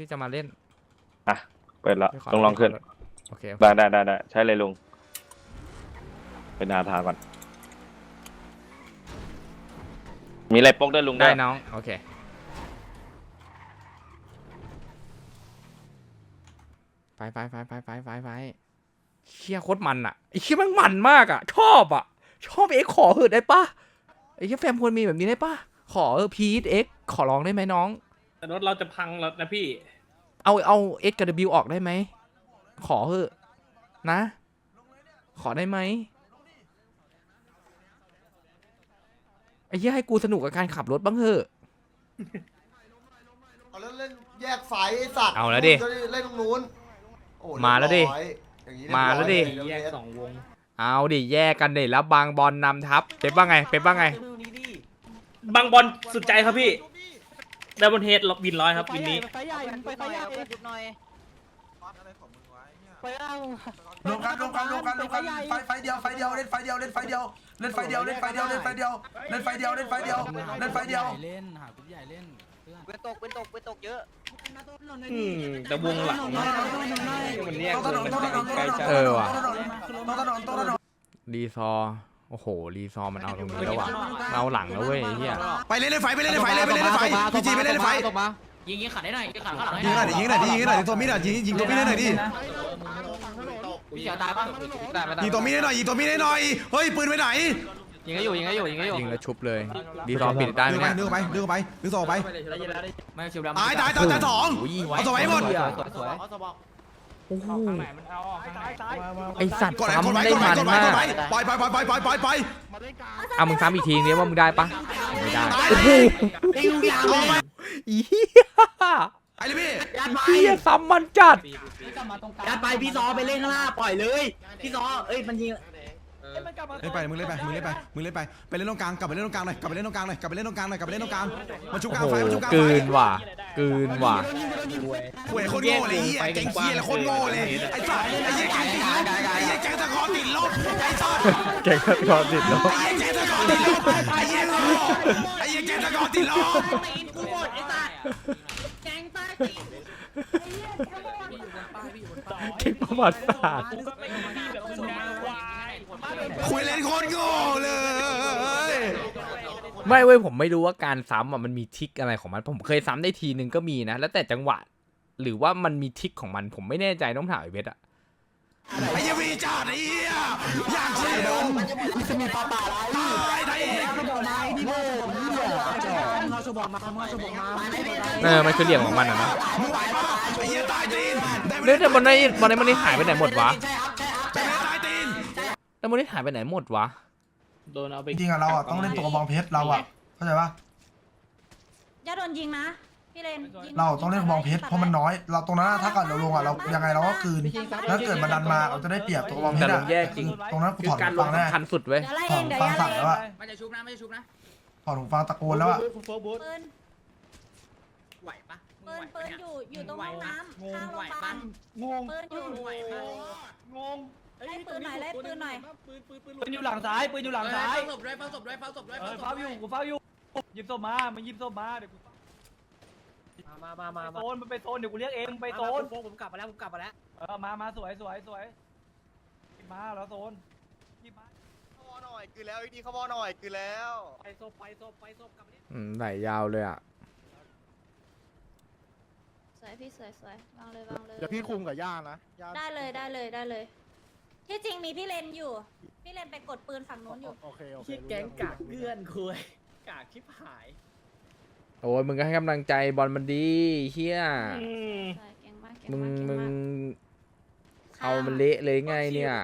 พี่จะมาเล่นอะเปิดละพี่ขลองลองขึ้น โอเคได้ได้ได้ได้ใช้เลยลุง เป็นอาทาก่อน มีอะไรปกด้วยลุงได้วยน้อง โอเค ไปไปไปไปไปไปไปเชี่ยโคตรมันอะไอ้เชี่ยมันมันมากอะ ชอบอะ ชอบเอ็กขอเหอะได้ปะไอ้เชี่ยแฟมควรมีแบบนี้ได้ปะขอเออพีทเอ็กขอร้องได้ไหมน้อง แต่รถเราจะพังแล้วนะพี่ เอาเอาเอ็กกับ W ออกได้ไหม ขอเหอะนะ ขอได้ไหมไอ้เหี้ยให้กูสนุกกับการขับรถบ้างเหอะ เอาแล้วเล่นแยกไฟไอ้สัตว์เอาแล้วดิจะเล่นตรงนู้นโอ้มาแล้วดิเรียบร้อยอย่างนี้มาแล้วดิเรียบร้อยแยกสองวง เอาดิแยกกันดิแล้วบางบอลนำทัพเป๊ปว่าไงเป๊ปว่าไง บางบอลสุดใจครับพี่ ดับเบิลเฮดวินร้อยครับวินนี้ไฟใหญ่ไฟใหญ่ไปหน่อยไปล่างรวมกันรวมกันรวมกันรวมกันไฟไฟเดียวไฟเดียวเล่นไฟเดียวเล่นไฟเดียวเล่นไฟเดียวเล่นไฟเดียวเล่นไฟเดียวเล่นไฟเดียวเล่นไฟเดียวเล่นไฟเดียวเล่นหากรุ๊ปใหญ่เล่นเพื่อนเว้นตกเว้นตกเว้นตกเยอะอืมแต่วงหลังเนอะมันแยกต้นวถงนนมันต้นถนนไกลจังเออว่ะต้นถนนต้นถนนรีซอร์ โอ้โห รีซอร์มันเอาตรงนี้แล้วว่ะเราหลังแล้วเว้ยไอ้เฮียไปเล่นเล่นไฟไปเล่นเล่นไฟเลยไปเล่นเล่นไฟพีจีไปเล่นเล่นไฟยิงยิงขัดได้หน่อยยิงขัดข้างหลังยิงหน่อยดิยิงหน่อยดิยิงหน่อยดิตัวมีดอะยิงยิงตัวมีดหน่อยดิพี่เขียวตายป่ะได้ไม่ได้ยิงตัวมีดหน่อยยิงตัวมีดหน่อยเฮ้ยปืนไปไหนยิงให้อยู่ยิงให้อยู่ยิงให้อยู่ยิงแล้วชุบเลยรีซอร์ปิดได้ไหมดึงไปเนี่ยดึงไปดึงไปดึงต่อไปไม่ชิวดำตายตายตายตายสองเอาตัวไว้หมดสวยสวย โอ้โหข้างไหนมันเอาออกข้างไหนไอสัตว์กดไหนกดซ้ำไหนได้กดไหนมันกดไหนมากดไหนไปไปไปไปไปไปไปเอามึงซ้ำอีกทีนี้ว่ามึงได้ปะไม่ได้ตายโอ้โหติวยาวเลยอีเหี้ยไอ้เลยพี่ยัดไปเหี้ยซ้ำมันจัด ยัดไปพี่ซอไปเล่นข้างหน้าปล่อยเลย พี่ซอเอ้ยมันยิง เล่นไปมึงเล่นไปมึงเล่นไปมึงเล่นไปไปเล่นตรงกลางกลับไปเล่นตรงกลางหน่อยกลับไปเล่นตรงกลางหน่อยกลับไปเล่นตรงกลางหน่อยกลับไปเล่นตรงกลางมาชุบกโอ้ลางโหไฟมาชุบกลางกลืไฟนว่ะกลืนว่ะ หวยโคตรโง่เลยไอ้เหี้ยแก๊งเหี้ยแล้วโคตรโง่เลยไอ้สัสไอ้เหี้ยแก๊งติดลบไอ้เหี้ยแก๊งตะกอนติดลบไอ้สัสเก่งขัดคอติดแล้วไอ้เหี้ยแก๊งตะกอนติดลบไอ้เหี้ยโง่ไอ้เหี้ยแก๊งตะกอนติดลบกูหมดไอ้สัตว์แกงใต้ตีนเก่งประวัติศาสตร์คุยเล่นโคตรโง่เลย ไม่เว้ยผมไม่รู้ว่าการซ้ำอะมันมีทริกอะไรของมัน ผมเคยซ้ำได้ทีนึงก็มีนะ แล้วแต่จังหวะ หรือว่ามันมีทริกของมัน ผมไม่แน่ใจต้องถามไอเวทอะไอ้เยวีจ่าไอ้เหี้ยอยากเชื่อดมมันจะมีปลาป่าอะไรตายไอ้เหี้ยก็บอกนายที่โง่มาสบอกมามาสบอกมาเออมันคือเหลี่ยมของมันอะนะไอ้เหี้ยตายตีนได้มเรื่องแต่บนในบนในมันนี่หายไปไหนหมดวะใช่บใช่ครับได้ไหมตายตีนแล้วมันหายไปไหนหมดวะ โดนเอาไปจริงอะเราอะต้องเล่นตัวกระบองเพชรเราอะเข้าใจปะอย่าโดนยิงนะพี่เลนยิงเราต้องเล่นกระบองเพชรเพราะมันน้อย เราตรงนั้นอะถ้าเกิดเราลงอะเรายังไงเราก็คืนถ้าเกิดมันดันมาเราจะได้เปรียบตัวกระบองเพแต่ชรลอะงแย่จริง ตรงนั้นกูคือถอดการหูลฟังงแน่สำคัญสุดเว้ย เดี๋ยวไล่ถเออดงหูเดี๋ยวฟังอย่าสั่งแล้วอะไม่จะชุบนะไม่จะชุบนะ ถอดหูฟังตะโกนแล้วอะปืนไหวปะปืนปืนอยู่อยู่ตรงห้องน้ำข้างโรงพยาบาลงงปืนอยู่ไหวปะงง ไล่ปืนหน่อยไล่ปืนหน่อย ปืนปืนปืนปืนอยู่หลังซ้ายปืนอยู่หลังซ้ายเฝ้าศพด้วยเฝ้าศพด้วยเฝ้าศพด้วยเออเฝ้าอยู่กูเฝ้าอยู่หยิบศพมามันหยิบศพมาเดี๋ยวกูมามามาไปโซนมันไปโซนเดี๋ยวกูเรียกเองไปโซนผมกลับมาแล้วผมกลับมาแล้วเออมามาสวยสวยสวยหยิบมาแล้วโซนหยิบมาเขาบอหน่อยคือแล้วไอ้นี่เขาบอหน่อยคือแล้วไปศพไปศพไปศพกลับมาอืมไหลยาวเลยอะสวยพี่สวยสวยวางเลยวางเลยเดี๋ยวพี่คุมกับย่านะย่าได้เลยได้เลยได้เลย ที่จริงมีพี่เลนอยู่ พี่เลนไปกดปืนฝั่งนู้นอยู่ โอเคโอเคที่แก๊งกากเพื่อนคุยกากชิบหายโอ้ยมึงก็ให้กำลังใจบอลมันดีเฮียอืมใช่เก่งมากเก่งมึงมากเก่งมึงมากเอามันเละเลยไงเนี่ย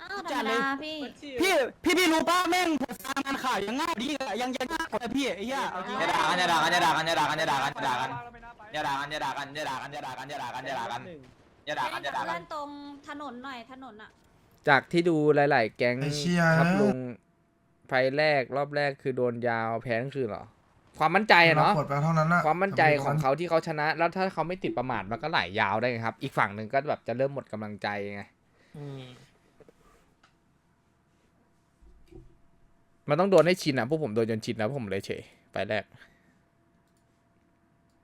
อ้าวธรรมดาพี่พี่พี่พี่รู้ป่ะแม่งผมทำงานข่าวยังง่ายดีอะยังยังง่ายกว่าพี่ไอ้เหี้ยเอาจริงอย่าด่ากันอย่าด่ากันอย่าด่ากันอย่าด่ากันอย่าด่ากันอย่าด่ากันไม่น่าไปอย่าด่ากันอย่าด่ากันอย่าด่ากันอย่าด่ากันอย่าด่ากันอย่าด่ากันอย่าด่าไปกันอเล่ย่านด่ากับกัเพื่อนนตรงถนนหน่อยถนนอะ จากที่ดูหลาย ๆ แก๊งไอ้เชี่ย ครับลุงไฟแรกรอบแรกคือโดนยาวแพ้ทั้งคืนเหรอ ความมั่นใจอะเนาะกดไปเท่านั้นอะความมั่นใจของเขาที่เขาชนะ แล้วถ้าเขาไม่ติดประมาทมันก็ไหลยาวได้ไงครับ อีกฝั่งหนึ่งก็แบบจะเริ่มหมดกำลังใจไง อืมมันต้องโดนให้ชินอะพวกผมโดนจนชินแล้วผมเลยเฉยไฟแรก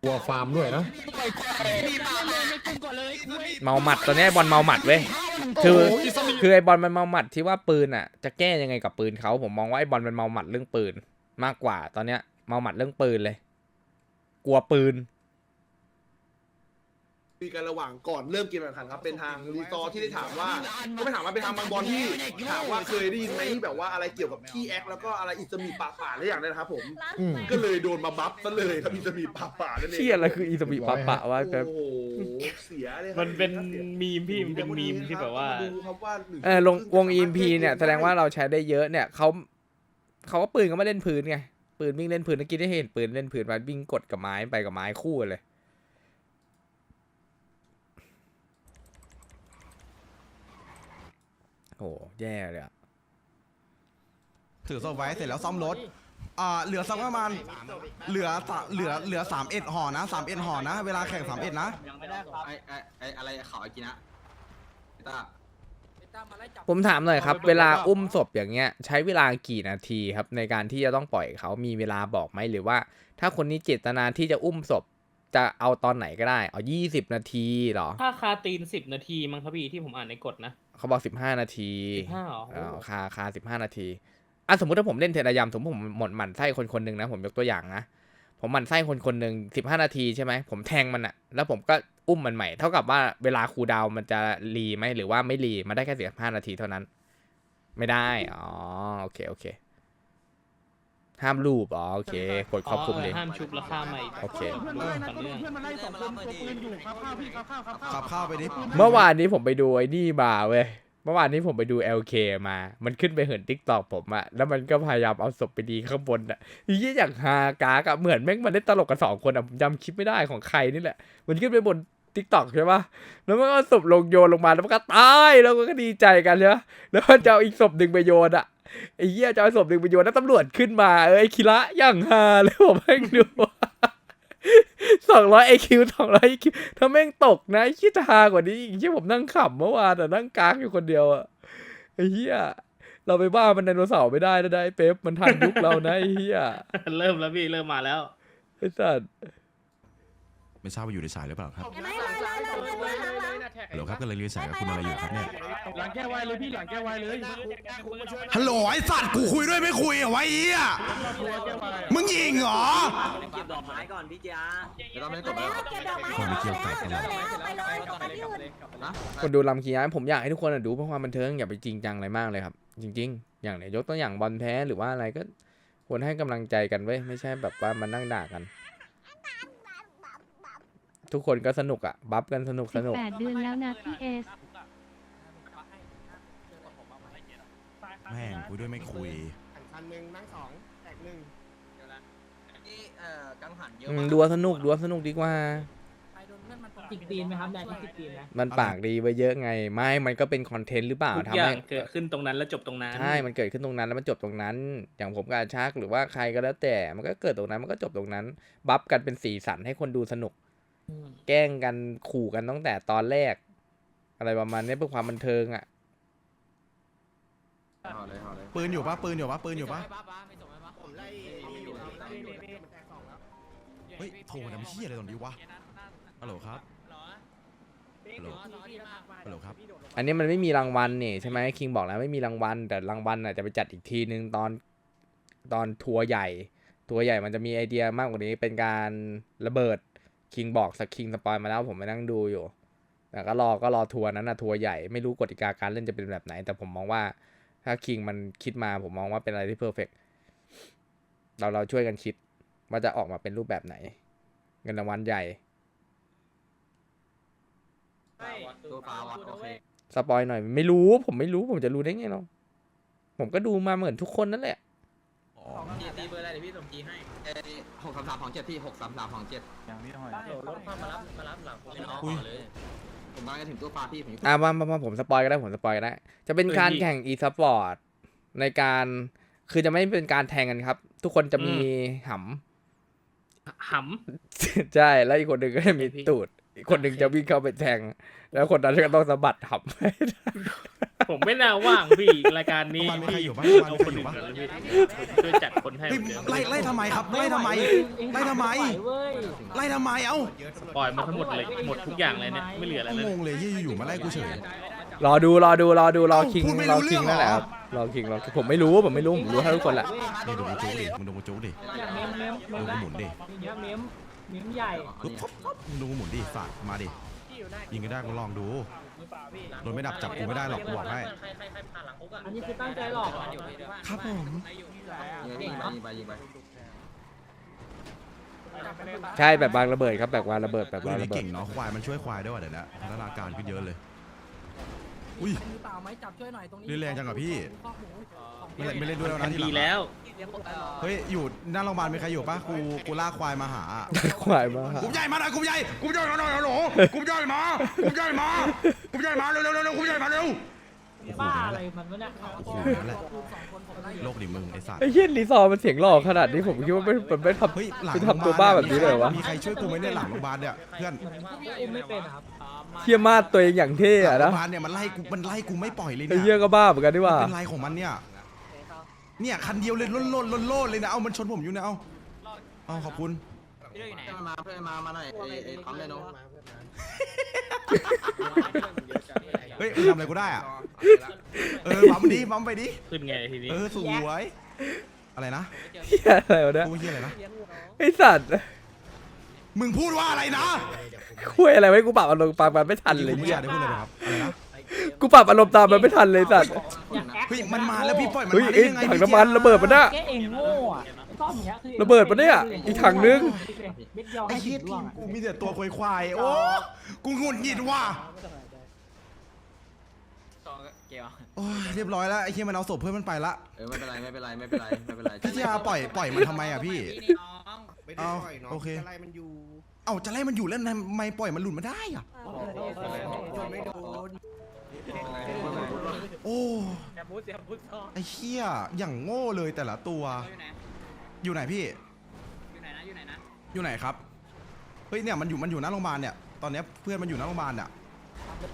วัวฟาร์มด้วยนะ เมาหมัดตอนนี้ไอ้บอลเมาหมัดเว้ย คือ คือไอ้บอลมันเมาหมัดที่ว่าปืนอะ จะแก้ยังไงกับปืนเขาผมมองว่าไอ้บอลมันเมาหมัดเรื่องปืน มากกว่า ตอนเนี้ยเมาหมัดเรื่องปืนเลย กลัวปืน คุยกันระหว่างก่อนเริ่มเกมแข่งขันครับเป็นทางรีซอร์ที่ได้ถามว่าก็ไม่ถามว่าเป็นทางบางบอลที่ถามว่าเคยได้ยินไหมแบบว่าอะไรเกี่ยวกับขี้แอคแล้วก็อะไรอิสมีป่าป่าอะไรอย่างนั้นนะครับผมร้านอืมไหนก็เลยโดนมาบัฟซะเลยครับอิสมีป่าป่านั่นเองเชี่ยอะไรคืออีสบิปะปะวะโอ้โหเสียเลยครับมันเป็นสียมีมพี่มันเป็นมีมที่แบบว่าดูครับว่าหนึ่ง เออลงวง EMP เนี่ยแสดงว่าเราใช้ได้เยอะเนี่ยเขาเขาก็ปืนเขาไม่เล่นพื้นไงปืนวิ่งเล่นพื้นเมื่อกี้ได้เห็นปืนเล่นพื้นมาวิ่งกดกับไม้ไปกับไม้คู่กันเลย โอ้แย่เลยอะถือศพไว้เสร็จแล้วซ่อมรถ อ่า เหลือสักประมาณ เหลือสะเหลือ เหลือสามเอ็ดห่อนะสามเอ็ดห่อนะ เวลาแข่งสามเอ็ดนะไอไอไออะไรเขาไอ้กินะพี่ตาผมถามหน่อยครับ เวลาอุ้มศพอย่างเงี้ย ใช้เวลากี่นาทีครับ ในการที่จะต้องปล่อยเขามีเวลาบอกไหมหรือว่า ถ้าคนนี้เจตนาที่จะอุ้มศพจะเอาตอนไหนก็ได้ เอายี่สิบนาทีเหรอ ถ้าคาตีนสิบนาทีมั้งครับพี่ที่ผมอ่านในกฎนะ เขาบอกสิบห้านาที15เหรอเออคาคาสิบห้านาทีอะสมมติถ้าผมเล่นเทรายามสมมติผมหมดหมั่นไส้คนคนหนึ่งนะ ผมยกตัวอย่างนะ ผมหมั่นไส้คนคนหนึ่งสิบห้านาทีใช่ไหม ผมแทงมันอะแล้วผมก็อุ้มมันใหม่ เท่ากับว่าเวลาคูลดาวน์มันจะรีไหมหรือว่าไม่รีมันได้แค่สิบห้านาทีเท่านั้น ไม่ได้ อ๋อ โอเค โอเค ห้ามรูปอ๋อโอเคกดครอบคลุมเอเลอยห้ามชุบราคาใหม่โอเคต่อเนื่องต่อเนื่องขับเข้าไปดิเมื่อวานนี้ผมไปดูไอ้นี่มาเว้ย เมื่อวานนี้ผมไปดู LK มา มันขึ้นไปเหินทิกตอกผมอะแล้วมันก็พยายามเอาศพไปดีข้างบนอะยี่อย่างฮากากอะเหมือนแม่งมันได้ตลกกันสองคนอะผมจำคลิปไม่ได้ของใครนี่แหละ มันขึ้นไปบนทิกตอกใช่ปะแล้วมันก็เอาศพลงโยนลงมาแล้วมันก็ตายแล้วมันก็ดีใจกันใช่ปะแล้วมันจะเอาอีกศพหนึ่งไปโยนอะ ไอ้เหี้ยจะเอาศพหนึ่งไปโยนแล้วตำรวจขึ้นมาเออไอ้คิระอย่างฮาเลยผมแม่งดูสองร้อยไอคิวสองร้อยไอคิวถ้าแม่งตกนะไอ้คิดฮากว่านี้อีกที่ผมนั่งขำเมื่อวานแต่นั่งกากอยู่คนเดียวอะไอ้เหี้ยเราไปบ้ามันไดโนเสาร์ไม่ได้นะได้เป๊ปมันทันยุคเรานะไอ้เหี้ยเริ่มแล้วพี่เริ่มมาแล้วไอ้สัสไม่ทราบว่าอยู่ในสายหรือเปล่าครับ ไม่ไม่ไม่ไม่ไม่ไม่หลังหลัง ฮัลโหลครับก็เลยเรียนสายกับคุณอะไรอยู่ครับเนี่ย หลังแก้ไวเลยพี่หลังแก้ไวเลยฮัลโหลไอ้สัตว์กูคุยด้วยไม่คุยเหรอวะไอ้เหี้ยมึงยิงเหรอ เก็บดอกไม้ก่อนพี่จ้าเดี๋ยวเราไม่ได้มากดแล้วแล้วเก็บดอกไม้คนไม่เกี่ยวไก่กันแล้แล้ววไปเลยไปที่อื่น คนดูลำคีย้ายผมอยากให้ทุกคนอะดูเพื่อความบันเทิงอย่าไปจริงจังอะไรมากเลยครับ จริง ๆ อย่างไหนยกตัวอย่างบอลแพ้หรือว่าอะไรก็ควรให้กำลังใจกันเว้ยไม่ใช่แบบว่ามานั่งด่ากัน ทุกคนก็สนุกอะบัฟกันสนุกสนุก แปดเดือนแล้วนะพี่เอส แม่งคุยด้วยไม่คุยคันหนึ่งนั่งสองแตกหนึ่งนี่เอ่อกังหันเยอะอืมมาก ดูว่าสนุกดูว่าสนุกดีกว่า จิกตีนไหมครับได้จิกตีนไหมมันปากดีไปเยอะไง ไม่ มันก็เป็นคอนเทนต์หรือเปล่าทุกทำอย่าให้งเกิดขึ้นตรงนั้นแล้วจบตรงนั้น ใช่ มันเกิดขึ้นตรงนั้นแล้วมันจบตรงนั้น อย่างผมกับอาชักหรือว่าใครก็แล้วแต่ มันก็เกิดตรงนั้นมันก็จบตรงนั้น บัฟกันเป็นสีสันให้คนดูสนุก แกล้งกันขู่กันตั้งแต่ตอนแรก อะไรประมาณนี้เพื่อความบันเทิงอะเอาเลยเอาเลยปืนอยู่ปะปืนอยู่ปะปืนอยู่ปะผมไล่อยู่ครับไล่อยู่มันแตกสองแล้วเฮ้ยโทรมาทำเหี้ยอะไรตอนนี้วะฮัลโหลครับฮัลโหลฮัลโหลครับ อันนี้มันไม่มีรางวัลนี่ใช่ไหมคิงบอกแล้วไม่มีรางวัล แต่รางวัลอะจะไปจัดอีกทีนึงตอนตอนทัวร์ใหญ่ ทัวร์ใหญ่มันจะมีไอเดียมากกว่านี้เป็นการระเบิด คิงบอกสคิงสปอยมาแล้วผมไปนั่งดูอยู่ แต่ก็รอก็รอทัวร์นั้นนะทัวร์ใหญ่ไม่รู้กติกาการเล่นจะเป็นแบบไหน แต่ผมมองว่า ถ้าคิงมันคิดมาผมมองว่าเป็นอะไรที่เพอร์เฟกเราเราช่วยกันคิดว่าจะออกมาเป็นรูปแบบไหน เงินรางวัลใหญ่ตัวปลาวัดโอเคสปอยหน่อย ไม่รู้ผมไม่รู้ผมจะรู้ได้ไงเนาะผมก็ดูมาเหมือนทุกคนนั่นแหละจีตีเบอร์อะไรเดี๋ยวพี่ส่งจีให้เอ้ หกสามสามของเจ็ดพี่หกสามสามของเจ็ดรถมารับมารับหลังผมไม่น้องเลย ผมมาถึงตัวปลาพี่ผมอยู่อ่ามามามาผมสปอยก็ได้ผมสปอยก็ได้ จะเป็นการแข่ง e สปอร์ตในการคือจะไม่เป็นการแทงกันครับ ทุกคนจะมีหหำ ใช่ แล้วอีกคนหนึ่งก็จะมีตูด อีกคนหนึ่งจะวิ่งเข้าไปแทง แล้วคนนั้นก็ต้องสะบัดหับผมไม่น่าว่างพี่รายการนี้มันมีใครพี่อยู่ปะเอาคนอื่นก่อนเลยพี่ช่วยจัดคนให้เฮ้ยเหมือนเดิมไล่ไล่ทำไมครับ ไล่ทำไม ไล่ทำไม ไล่ทำไมเอ้าปล่อยมาทั้งหมดเลยหมดทุกอย่างเลยเนี่ยไม่เหลืออะไรกูเลยงงเลยยี่อยู่ๆมาไล่กูเฉยรอดูรอดูรอดูรอคิงพูดไม่รรู้อคิงเรื่องนั่นแหละเหรอครับรอคิงรอคิงผมไม่รู้ผมไม่รู้ผมรู้ให้ทุกคนแหละนี่ดูกูจุกดิมึงดูกูจุกดิดูกูหมุนดิ เม้มเม้มใหญ่ปึ๊บปั๊บปั๊บมึงดูกูหมุนดิสัตว์มาดิ ยิงก็ได้กูลองดู โดนไม่ดับจับกูไม่ได้หรอกกูบอกให้อันนี้คือตั้งใจหลอกครับผมยิงไปยิงไปยิงไปใช่แบบวางระเบิดครับแบบวางระเบิดแบบกูวางนี่ระเบิดเก่งเนาะควายมันช่วยควายด้วยว่ะเดี๋ยวนะพัฒนาการขึ้นเยอะเลย อุ้ยมือเปล่าไหมจับช่วยหน่อยตรงนี้เล่นแรงจังอะพี่ข้อหมู ไม่เล่นไม่เล่นด้วยแล้วนะทีหลัดีงแล้ว เฮ้ยอยู่หน้าโรงพยาบาลมีใครอยู่ปะกูกูลากควายมาหาควายมากกลุ่มใหญ่มาหน่อยกลุ่มใหญ่กลุ่มใหญ่มาหน่อยฮัลโหลกลุ่มใหญ่มากลุ่มใหญ่มากลุ่มใหญ่มาเร็วเร็วเร็วเร็วกลุ่มใหญ่มาเร็วบ้าอะไรมันวะเนี่ยโอ้โหนั่นแหละโลกดิมึงไอ้สัตว์ไอ้เหี้ยรีซอร์มันเสียงหล่อขนาดนี้ผมคิดว่าไม่มันไม่ทำเฮ้ยหลังไปทำตัวบ้าแบบนี้เลยเหรอวะมีใครช่วยกูไหมเนี่ยหลังโรงพยาบาลเนี่ยเพื่อน อุ้มไม่เป็นครับเทียมาดตัวเองอย่างเท่หลังอะโรนะงพยาบาลเนี่ยมันไล่กูมันไล่กูไม่ปล่อยเลยไอ้เนี่ยเหี้ยก็บ้าเหมือนกันดีว่า เป็นไรของมันเนี่ย เนี่ยคันเดียวเลยล้นล้นล้นล้นเลยนะเอามันชนผมอยู่เนี่ยเอาเอาขอบคุณเพื่อนมาเพื่อนมามาหน่อยไอ้ไอ้ปั๊มเลยเนาะเฮ้ยมึงทำอะไรกูได้อะเออปั๊มดิปั๊มไปดิขึ้นไงทีนี้เออสวยอะไรนะเหี้ยอะไรวะเนี่ยกูเฮียอะไรนะไอ้สัตว์มึงพูดว่าอะไรนะคุยอะไรไว้กูปรับอารมณ์ตามมันไม่ทันเลยกูไม่เหี้อยยากได้พูดเลยนะครับอะไรนะ กูปรับอารมณ์ตามมันไม่ทันเลยสัตว์เฮ้ยมันมาแล้วพี่ปล่อยมันเฮ้ยมาได้ไอ้ยังไงถังพี่น้ำมันระเบิดมันน่ะ แกเองโง่อะชอบอย่างเงี้ยคือระเบิดปะเนี่ยอีกถังนึง เม็ดเดียวไอ้ให้เหี้ยถึงร่วงอะ กูมีแต่ตัวควายควายๆโอ้กูหงุดหงิดว่ะเกี่ยวโอ้ยเรียบร้อยแล้วไอ้เหี้ยมันเอาศพเพื่อนมันไปละเออไม่เป็นไรไม่เป็นไรไม่เป็นไรไม่เป็นไรพี่ทีอาปล่อยปล่อยมันทำไมอะพี่เอาโอเคเอาจะไล่มันอยู่แล้วทำไมปล่อยมันหลุดมาได้อะโอ้ไอ้เหี้ยอย่างโง่เลยแต่ละตัวอยู่ไหนพี่ อยู่ไหนนะ อยู่ไหนนะ อยู่ไหนครับ เฮ้ยเนี่ยมันอยู่มันอยู่หน้าโรงพยาบาลเนี่ย ตอนเนี้ยเพื่อนมันอยู่หน้าโรงพยาบาลเนี่ย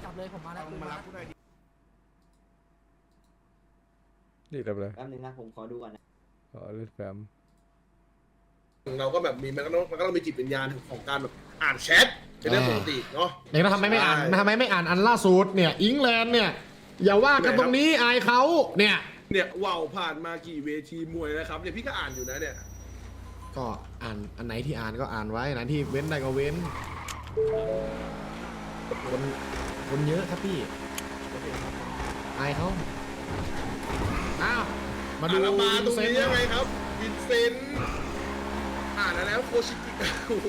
จับเลยผมมาแล้วมารับนี่ทำอะไรแป๊บนึงนะผมขอดูก่อนนะอ๋อเล่นแฟมเราก็แบบมีมันก็ต้องมันก็ต้องมีจิตวิญญาณของการแบบอ่านแชท เป็นเรื่องปกติเนาะเด็กทำไมไม่อ่านใช่ทำไมไม่อ่านอันล่าสุดเนี่ยอิงแลนด์เนี่ยอย่าว่ากันตรงนี้อายเขาเนี่ยเนี่ยว่าวผ่านมากี่เวทีมวยนะครับเนี่ยพี่ก็อ่านอยู่นะเนี่ย ก็อ่านอันไหนที่อ่านก็อ่านไว้อันไหนที่เว้นได้ก็เว้นคนคนเยอะครับพี่อายเขาอ้าวมาดูอ่านแล้วมาตรงเซนนี้ยังไงครับวินเซนต์อ่านแล้วแล้วโคชิกิ โอ้โห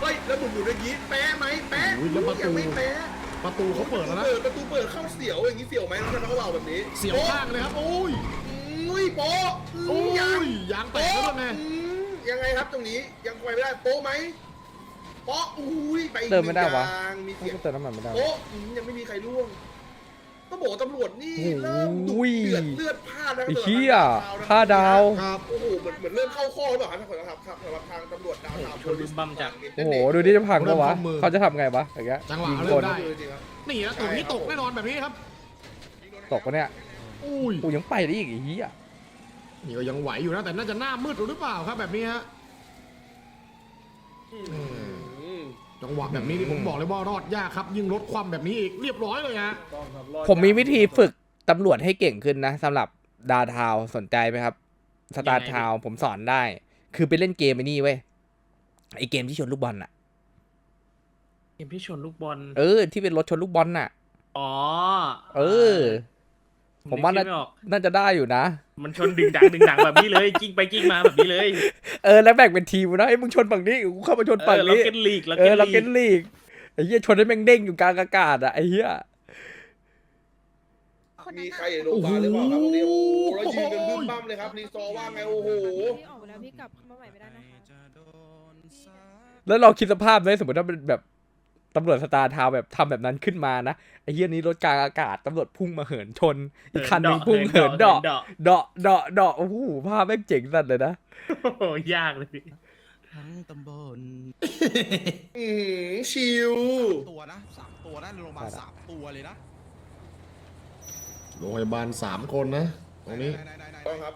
เฮ้ยแล้วหมุนๆอย่างนี้แป๊ะไหมแป๊ะอุ้ยแล้วประยัตูงไม่แป๊ะประตูเขาเปิดแล้วนะ เปิดประตูเปิดเข้าเสียวอย่างนี้เสียวไหมน้องชายน้องเราแบบนี้เสียวข้างเลยครับ โอ้ย อุ้ยโป๊ะโอ้ยยังยางแตกแล้วไง อืมยังไงครับตรงนี้ยังไปไม่ได้โป๊ะไหมโป๊ะอุ้ยไปอีกเติมไม่ได้วะหนึ่งอย่างมีเสียงกูเติมน้ำมันไม่ได้วะโป๊ะอืมยังไม่มีใครร่วง ต้องบอกว่าตำรวจนี่โอ้โหเริ่มดุเดือดเลือดพล่านแล้วไอ้ครับเหี้ยสำหรับฆ่าดาว ครับโอ้โหเหมือนเหมือนเริ่มเข้าข้อหรือเปล่าครับครับครับสำหรับทางตำรวจดาวดาวโชว์ดุมบัมจาก โอ้โหดูดิจะพังปะวะเริ่มข้อมือเขาจะทำไงวะอย่างเงี้ยจังหวะยิงเริ่คมนได้จริงๆครับนี่นะตุ่มนี้ตกแน่นอนแบบนี้ครับ ตกปะเนี่ยอุ้ยกูยังไปได้อีกไอ้เหี้ยนี่ก็ยังไหวอยู่นะแต่น่าจะหน้ามืดหรือเปล่าครับแบบนี้ฮะอืม จังหวะแบบนี้นี่ผมบอกเลยว่ารอดยากครับ ยิ่งลดความแบบนี้อีกเรียบร้อยเลยฮะต้องครับรอดผมมีวิธีฝึกตำรวจให้เก่งขึ้นนะสำหรับดาทาวสนใจไหมครับ สตาร์ทาวผมสอนได้ คือไปเล่นเกมไอ้นี่เว้ยไอเกมที่ชนลูกบอลน่ะเกมที่ชนลูกบอล เออ ที่เป็นรถชนลูกบอลน่ะ อ๋อ เออ ผมว่านึน่ากไม่ออกน่าจะได้อยู่นะ มันชนดึงดังดึงดังแบบนี้เลยกิ้งไปกิ้งมาแบบนี้เลย เออแล้วแบ่งเป็นทีมนะไอ้ยมึงชนฝั่งนี้กูเข้ามาชนเอฝั่งอเรานี้เก็ตลีกเราเอเก็อตเราลีเก็กตลีกไอ้เหี้ยชนให้แม่งเด้งอยู่กลางอากาศอะไอ้เหี้ยมีใครอยู่ในโรงพยาบาลหรือเปล่าครับวันนี้โอ้โหแล้วยืนกันบึ้มบั้มเลยครับรีซอร์ว่าไงโอ้โหพี่ออกไปแล้วพี่กลับเข้ามาใหม่ไม่ได้นะคะแล้วเราคิดสภาพเลยสมมติถ้าเป็นแบบ ตำรวจสตาร์ทาวน์แบบทำแบบนั้นขึ้นมานะไอ้เหี้ยนี้รถกลางอากาศตำรวจพุ่งมาเหินชน อีกคันหนึงพุ่งเหินเดาะเดาะเดาะเดาะเดาะโอ้โหภาพแม่งเจ๋งสัสเลยนะโอ้โหยากเลยทั้งตำบลอือชิวตัวนะสามตัวนะโรงพยาบาลสามตัวเลยนะโรงพยาบาลสามคนนะตรงนี้ไหๆๆๆๆต้องครับ